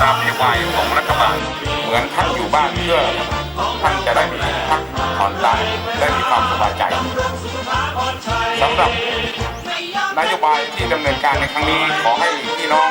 ตามนโยบายของรัฐบาล เหมือนท่านอยู่บ้านเพื่อท่านจะได้มีพักผ่อนตายได้มีความสบายใจสำหรับนโยบายที่ดำเนินการในครั้งนี้ขอให้พี่น้อง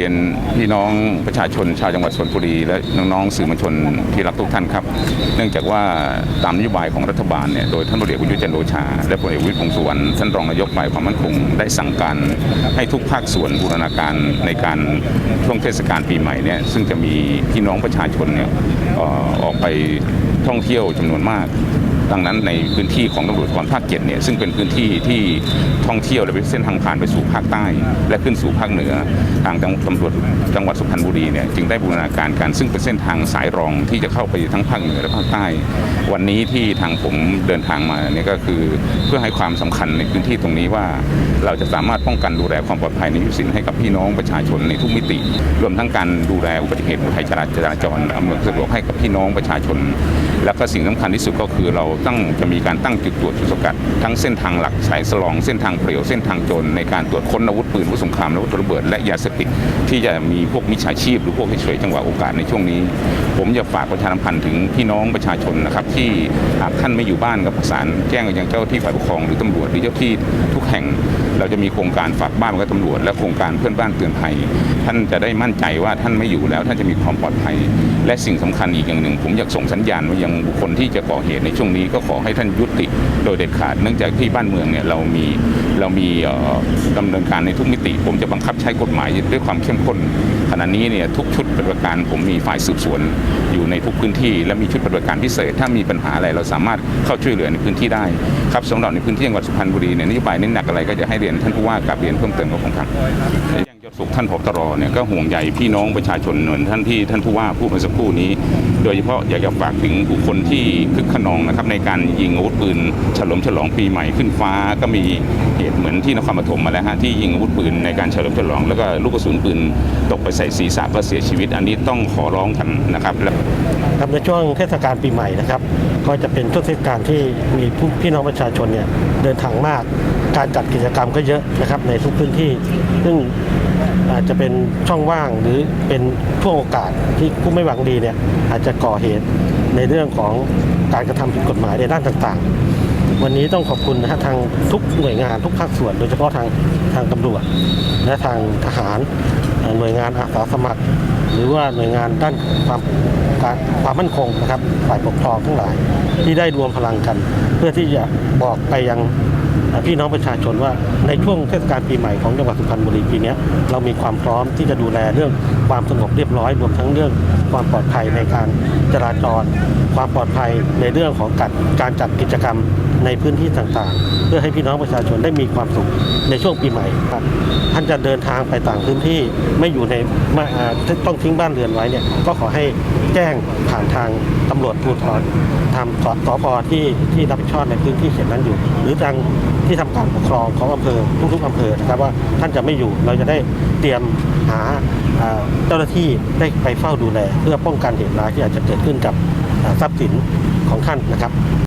รียนพี่น้องประชาชนชาวจังหวัดสวนบุรี และน้องๆสื่อมวลชนที่รักทุกท่านครับ เนื่องจากว่าตามนโยบายของรัฐบาลเนี่ยโดยท่านพลเอกประยุทธ์จันทร์โอชา และพลเอกวิทย์พงสุวรรณท่านรองนายกฝ่ายความมั่นคงได้สั่งการให้ทุกภาคส่วนบูรณาการในการช่วงเทศกาลปีใหม่เนี่ยซึ่งจะมีพี่น้องประชาชนเนี่ยออออกไปท่องเที่ยวจำนวนมาก ดังนั้นในพื้นที่ของตำรวจภูธรภาคเจ็ดเนี่ยซึ่งเป็นพื้นที่ที่ท่องเที่ยวและเป็นเส้นทางผ่านไปสู่ภาคใต้ และขึ้นสู่ภาคเหนือทางตำรวจจังหวัดสุพรรณบุรีเนี่ยจึงได้บูรณาการการซึ่งเป็นเส้นทางสายรองที่จะเข้าไปทั้งภาคเหนือและภาคใต้ วันนี้ที่ทางผมเดินทางมาเนี่ยก็คือเพื่อให้ความสำคัญในพื้นที่ตรงนี้ว่า เราจะสามารถป้องกันดูแลความปลอดภัยในยุสินให้กับพี่น้องประชาชนในทุกมิติ รวมทั้งการดูแลอุบัติเหตุภัยจราจรอำนวยความสะดวกให้กับพี่น้องประชาชน แล้วก็สิ่งสำคัญที่สุดก็คือเราต้องจะมีการตั้งจุดตรวจจุดสกัด ทั้งเส้นทางหลักสายสลองเส้นทางเปลี่ยวเส้นทางโจรในการตรวจค้นอาวุธปืนอาวุธสงครามอาวุธระเบิดและยาเสพติดที่จะมีพวกมิจฉาชีพ หรือพวกที่ฉวยจังหวะโอกาสในช่วงนี้ ผมจะฝากประชาสัมพันธ์ถึงพี่น้องประชาชนนะครับที่หากท่านไม่อยู่บ้านก็ประสานแจ้งไปยังเจ้าที่ฝ่ายปกครองหรือตำรวจหรือเจ้าที่ทุกแห่ง จะมีโครงการฝากบ้านไว้กับตำรวจ และโครงการเพื่อนบ้านเตือนภัย ท่านจะได้มั่นใจว่าท่านไม่อยู่แล้ว ท่านจะมีความปลอดภัย และสิ่งสำคัญอีกอย่างหนึ่ง ผมอยากส่งสัญญาณไปยังบุคคลที่จะก่อเหตุในช่วงนี้ก็ขอให้ท่านยุติ โดยเด็ดขาดเนื่องจากที่บ้านเมืองเนี่ยเรามีเรามีเอ่อดำเนินการในทุกมิติ ผมจะบังคับใช้กฎหมายด้วยความเข้มข้นขณะนี้เนี่ยทุกชุดปฏิบัติการผมมีฝ่ายสืบสวน อยู่ในทุกพื้นที่ และมีชุดปฏิบัติการพิเศษ ถ้ามีปัญหาอะไรเราสามารถเข้าช่วยเหลือในพื้นที่ได้ครับสำหรับในพื้นที่จังหวัดสุพรรณบุรีเนี่ยนโยบายเน้นหนักอะไรก็จะให้เรียนท่านผู้ว่ากลับเรียนเพิ่มเติมกับผมครับแจ้งยศสุขท่านผบตรเนี่ยก็ห่วงใยพี่น้องประชาชนเหมือนท่านที่ท่านผู้ว่าพูดเมื่อสักครู่นี้ โดยเฉพาะอยากจะฝากถึงบุคคลที่คึกขนองนะครับในการยิงอาวุธปืนเฉลิมฉลองปีใหม่ขึ้นฟ้าก็มีเหตุเหมือนที่นครปฐมมาแล้วฮะที่ยิงอาวุธปืนในการเฉลิมฉลอง แล้วก็ลูกกระสุนปืนตกไปใส่ศีรษะก็เสียชีวิต อันนี้ต้องขอร้องกันนะครับและครับในช่วงเทศกาลปีใหม่นะครับ ก็จะเป็นช่วงเทศกาลที่มีผู้พี่น้องประชาชนเนี่ยเดินทางมาก การจัดกิจกรรมก็เยอะนะครับในทุกพื้นที่ ซึ่งอาจจะเป็นช่องว่างหรือเป็นช่วงโอกาสที่ผู้ไม่หวังดีเนี่ยอาจจะก่อเหตุในเรื่องของการกระทำผิดกฎหมายในด้านต่างๆ วันนี้ต้องขอบคุณนะฮะทางทุกหน่วยงานทุกภาคส่วน โดยเฉพาะทางทางตำรวจ และทางทหารหน่วยงานอาสาสมัคร หรือว่าหน่วยงานด้านความความมั่นคงนะครับฝ่ายปกครองทั้งหลาย ที่ได้รวมพลังกัน เพื่อที่จะบอกไปยัง พี่น้องประชาชนว่าในช่วงเทศกาลปีใหม่ของจังหวัดสุพรรณบุรีปีนี้เรามีความพร้อมที่จะดูแลเรื่องความสงบเรียบร้อยรวมทั้งเรื่องความปลอดภัยในการจราจร ความปลอดภัยในเรื่องของการการจัดกิจกรรมในพื้นที่ต่างๆ เพื่อให้พี่น้องประชาชนได้มีความสุขในช่วงปีใหม่ครับท่านจะเดินทางไปต่างพื้นที่ไม่อยู่ในไม่ต้องทิ้งบ้านเรือนไว้เนี่ยก็ขอให้ แจ้งผ่านทางตำรวจภูธรทำสสพที่ที่รับผิดชอบในพื้นที่เขตนั้นอยู่ หรือทางที่ทำการปกครองของอำเภอทุกๆอำเภอนะครับว่าท่านจะไม่อยู่เราจะได้เตรียมหาเจ้าหน้าที่ได้ไปเฝ้าดูแล เพื่อป้องกันเหตุร้ายที่อาจจะเกิดขึ้นกับทรัพย์สินของท่านนะครับ